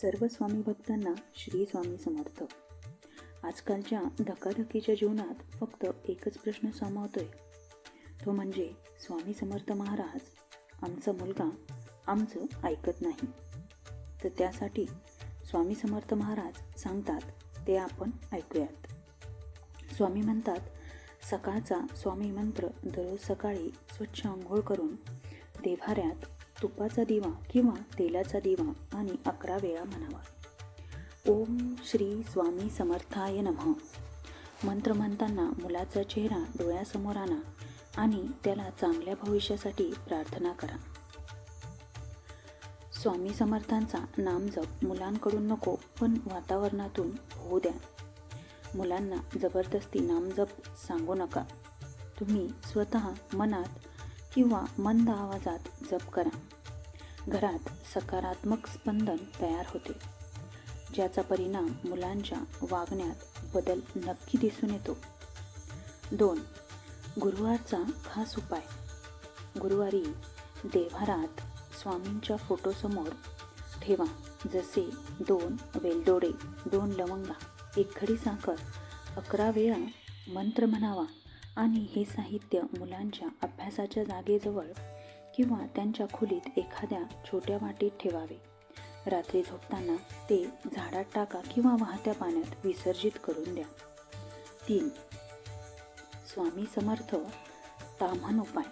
सर्व स्वामी भक्तांना श्री स्वामी समर्थ. आजकालच्या धकाधकीच्या जीवनात फक्त एकच प्रश्न सामावतोय. तो म्हणजे स्वामी समर्थ महाराज आमचा मुलगा आमचं ऐकत नाही. तर त्यासाठी स्वामी समर्थ महाराज सांगतात ते आपण ऐकूयात. स्वामी म्हणतात सकाळचा स्वामी मंत्र दररोज सकाळी स्वच्छ आंघोळ करून देव्हाऱ्यात तुपाचा दिवा किंवा तेलाचा दिवा आणि अकरा वेळा म्हणावा. ओम श्री स्वामी समर्थाय नमः. मंत्र म्हणताना मुलाचा चेहरा डोळ्यासमोर आणा आणि त्याला चांगल्या भविष्यासाठी प्रार्थना करा. स्वामी समर्थांचा नामजप मुलांकडून नको पण वातावरणातून होऊ द्या. मुलांना जबरदस्ती नामजप सांगू नका. तुम्ही स्वतः मनात किंवा मंद आवाजात जप करा. घरात सकारात्मक स्पंदन तयार होते. ज्याचा परिणाम मुलांच्या वागण्यात बदल नक्की दिसून येतो. दोन गुरुवारचा खास उपाय. गुरुवारी देव्हारात स्वामींच्या फोटोसमोर ठेवा जसे दोन वेलदोडे दोन लवंगा एक खडी साखर अकरा वेळा मंत्र म्हणावा. आणि हे साहित्य मुलांच्या अभ्यासाच्या जागेजवळ किंवा त्यांच्या खोलीत एखाद्या छोट्या वाटीत ठेवावे. रात्री झोपताना ते झाडात टाका किंवा वाहत्या पाण्यात विसर्जित करून द्या. तीन. स्वामी समर्थ ताम्हण उपाय.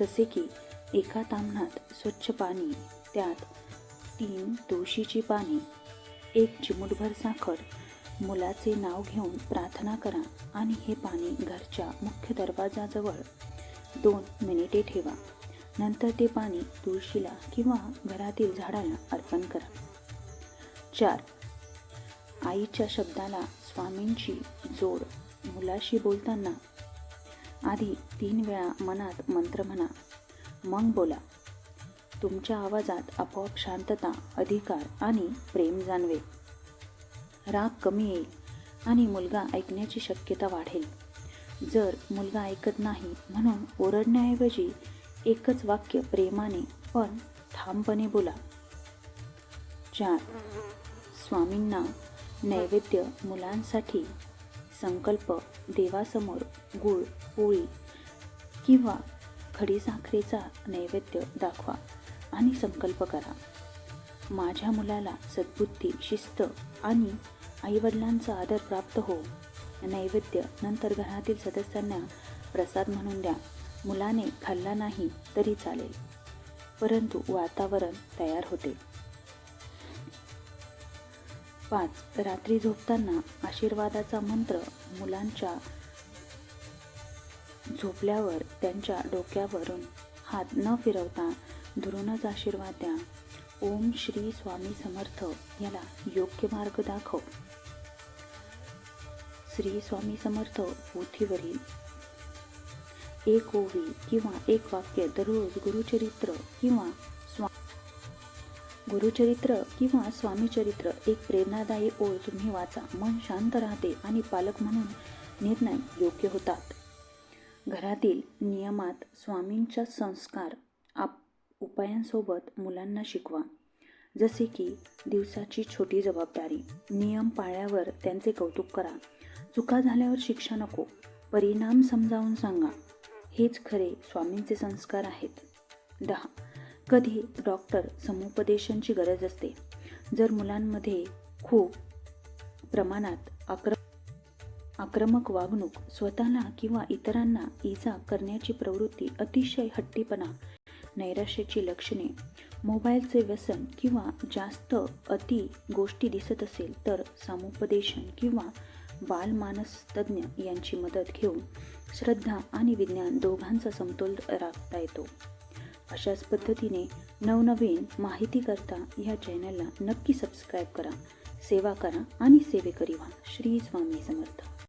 जसे की एका ताम्हणात स्वच्छ पाणी त्यात तीन तुळशीची पाने एक चिमूटभर साखर मुलाचे नाव घेऊन प्रार्थना करा आणि हे पाणी घरच्या मुख्य दरवाजाजवळ दोन मिनिटे ठेवा. नंतर ते पाणी तुळशीला किंवा घरातील झाडाला अर्पण करा. चार. आईच्या शब्दाला स्वामींची जोड मुलाशी बोलताना आधी तीन वेळा मनात मंत्र म्हणा. मग बोला. तुमच्या आवाजात आपोआप शांतता अधिकार आणि प्रेम जाणवेल. राग कमी येईल आणि मुलगा ऐकण्याची शक्यता वाढेल. जर मुलगा ऐकत नाही म्हणून ओरडण्याऐवजी एकच वाक्य प्रेमाने पण ठामपणे बोला. चार. स्वामींना नैवेद्य मुलांसाठी संकल्प देवासमोर गुळ पोळी किंवा खडीसाखरेचा नैवेद्य दाखवा आणि संकल्प करा. माझ्या मुलाला सद्बुद्धी शिस्त आणि आईवडिलांचा आदर प्राप्त हो. नैवेद्य नंतर घरातील सदस्यांना प्रसाद म्हणून द्या. मुलाने खाल्ला नाही तरी चालेल. परंतु वातावरण तयार होते. पाच. रात्री झोपताना आशीर्वादाचा मंत्र मुलांच्या झोपल्यावर त्यांच्या डोक्यावरून हात न फिरवता धरूनच आशीर्वाद द्या. ओम श्री स्वामी समर्थ. याला योग्य मार्ग दाखव. श्री स्वामी समर्थ पोथीवरील एक ओवी किंवा एक वाक्य दररोज गुरुचरित्र किंवा स्वा गुरुचरित्र किंवा स्वामीचरित्र एक प्रेरणादायी ओळ तुम्ही वाचा. मन शांत राहते आणि पालक म्हणून निर्णय योग्य होतात. घरातील नियमात स्वामींच्या संस्कार आप उपायांसोबत मुलांना शिकवा. जसे की दिवसाची छोटी जबाबदारी नियम पाळल्यावर त्यांचे कौतुक करा. चुका झाल्यावर शिक्षा नको परिणाम समजावून सांगा. हेच खरे स्वामींचे संस्कार आहेत. दहा. कधी डॉक्टर समुपदेशांची गरज असते. जर मुलांमध्ये खूप प्रमाणात आक्र आक्रमक वागणूक स्वतःला किंवा इतरांना इजा करण्याची प्रवृत्ती अतिशय हट्टीपणा नैराश्याची लक्षणे. मोबाईलचे व्यसन किंवा जास्त अति गोष्टी दिसत असेल तर समुपदेशन किंवा बालमानसतज्ञ यांची मदत घेऊन श्रद्धा आणि विज्ञान दोघांचा समतोल राखता येतो. अशाच पद्धतीने नवनवीन माहिती करता ह्या चॅनलला नक्की सबस्क्राईब करा सेवा करा आणि सेवेकरी व्हा. श्री स्वामी समर्थ.